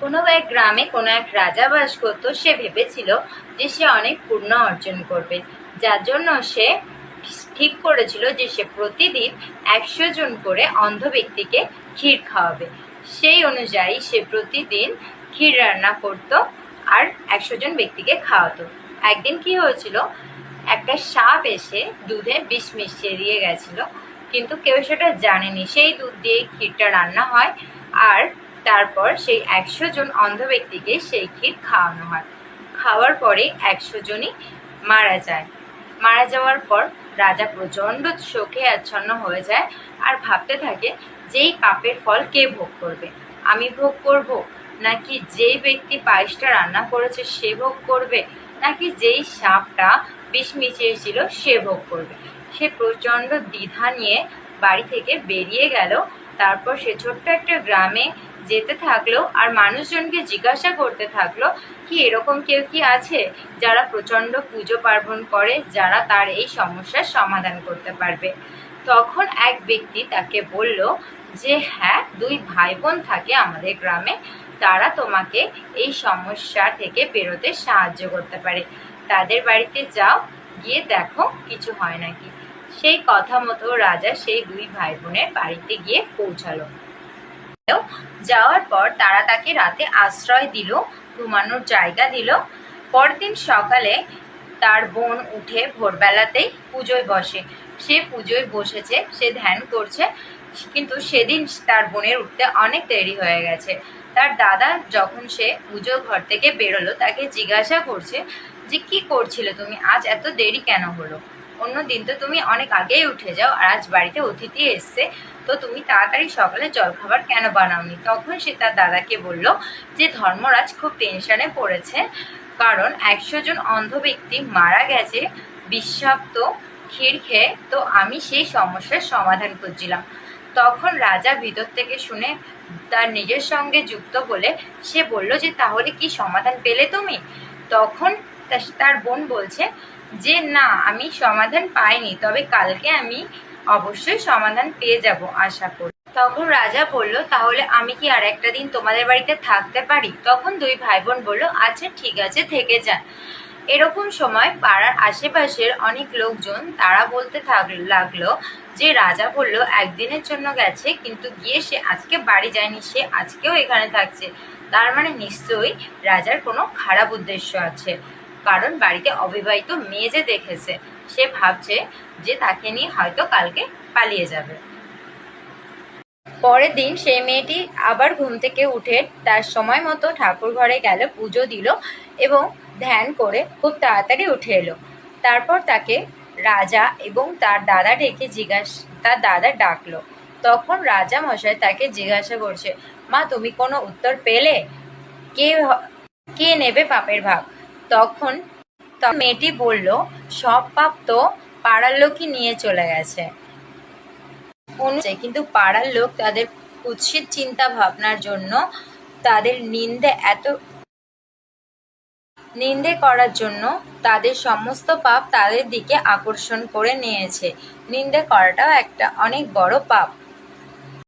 কোনো এক গ্রামে কোনো এক রাজা বাস করত, সে ভেবেছিল যে সে অনেক পূর্ণ অর্জন করবে। যার জন্য সে ঠিক করেছিল যে সে প্রতিদিন একশো জন করে অন্ধ ব্যক্তিকে ক্ষীর খাওয়াবে। সেই অনুযায়ী সে প্রতিদিন ক্ষীর রান্না করত আর একশো জন ব্যক্তিকে খাওয়াতো। একদিন কি হয়েছিল, একটা সাপ এসে দুধে বিষ মিশিয়ে দিয়ে গেছিল, কিন্তু কেউ সেটা জানেনি। সেই দুধ দিয়ে ক্ষীরটা রান্না হয় আর তারপর সেই একশো জন অন্ধ ব্যক্তিকে সেই ক্ষীর খাওয়ানো হয়। খাওয়ার পরে একশো জনই মারা যায়। মারা যাওয়ার পর রাজা প্রচণ্ড শোকে আচ্ছন্ন হয়ে যায় আর ভাবতে থাকে, যেই পাপের ফল কে ভোগ করবে? আমি ভোগ করব? নাকি যেই ব্যক্তি পায়েসটা রান্না করেছে সে ভোগ করবে? নাকি যেই সাপটা বিষ মিশিয়েছিল সে ভোগ করবে? সে প্রচণ্ড দ্বিধা নিয়ে বাড়ি থেকে বেরিয়ে গেল। তারপর সে ছোট্ট একটা গ্রামে যেতে থাকল আর মানুষজনকে জিজ্ঞাসা করতে থাকল কি এরকম কেউ কি আছে যারা প্রচণ্ড পুজো পার্বণ করে, যারা তার এই সমস্যার সমাধান করতে পারবে? তখন এক ব্যক্তি তাকে বলল যে হ্যাঁ দুই ভাই বোন থাকে আমাদের গ্রামে। তারা তোমাকে এই সমস্যা থেকে বেরোতে সাহায্য করতে পারে। তাদের বাড়িতে যাও, গিয়ে দেখো কিছু হয় নাকি। সেই কথা মতো রাজা সেই দুই ভাই বোনের বাড়িতে গিয়ে পৌঁছালো। যাওয়ার পর তারা তাকে রাতে আশ্রয় দিল, ঘুমানোর জায়গা দিল। পরদিন সকালে তার বোন উঠে ভোরবেলাতেই পুজোয় বসে। সে পুজোয় বসেছে, সে ধ্যান করছে, কিন্তু সেদিন তার বোনের উঠতে অনেক দেরি হয়ে গেছে। তার দাদা যখন সে পুজো ঘর থেকে বেরোলো, তাকে জিজ্ঞাসা করছে যে, কি করছিলে তুমি? আজ এত দেরি কেন হলো? অন্য দিন তো তুমি অনেক আগেই উঠে যাও আর আজ বাড়িতে অতিথি এসছে, তো তুমি তাড়াতাড়ি সকালে জলখাবার কেন বানাওনি? তখন সে তার দাদাকে বলল যে ধর্মরাজ খুব টেনশনে পড়েছে, কারণ একশো জন অন্ধ ব্যক্তি মারা গেছে, বিষাক্ত, ক্ষীর খেয়ে, তো আমি সেই সমস্যার সমাধান করছিলাম তখন রাজা ভিতর থেকে শুনে তার নিজের সঙ্গে যুক্ত বলে সে বলল যে তাহলে কি সমাধান পেলে তুমি? তখন তার বোন বলছে যে, না, আমি সমাধান পাইনি, তবে কালকে আমি অবশ্যই সমাধান পেয়ে যাব আশা করি। তখন রাজা বলল, তাহলে আমি কি আর একটা দিন তোমাদের বাড়িতে থাকতে পারি? তখন দুই ভাই বোন বলল আচ্ছা ঠিক আছে, থেকে যান। এরকম সময় পাড়ার আশেপাশের অনেক লোকজন তারা বলতে লাগল যে, রাজা বলল, একদিনের জন্য গেছে, কিন্তু গিয়ে সে আজকে বাড়ি যায়নি, সে আজকেও এখানে থাকছে। তার মানে নিশ্চয়ই রাজার কোনো খারাপ উদ্দেশ্য আছে। কারণ বাড়িতে অবিবাহিত মেয়ে যে দেখেছে, সে ভাবছে যে তাকে নিয়ে হয়তো কালকে পালিয়ে যাবে। পরের দিন সেই মেয়েটি আবার ঘুম থেকে উঠে তার সময় মতো ঠাকুর ঘরে গেল, পুজো দিল এবং ধ্যান করে খুব তাড়াতাড়ি উঠে এলো। তারপর তাকে রাজা এবং তার দাদা ডেকে জিজ্ঞাসা, তার দাদা ডাকলো। তখন রাজা মশাই তাকে জিজ্ঞাসা করছে, মা, তুমি কোনো উত্তর পেলে? কে কে নেবে পাপের ভাগ? তখন মেয়েটি বলল, সব পাপ তো পাড়ার লোকই নিয়ে চলে গেছে। কিন্তু পাড়ার লোক তাদের কুৎসিত চিন্তা ভাবনার জন্য তাদের নিন্দে এত, নিন্দে করার জন্য তাদের সমস্ত পাপ তাদের দিকে আকর্ষণ করে নিয়েছে। নিন্দে করাটাও একটা অনেক বড় পাপ।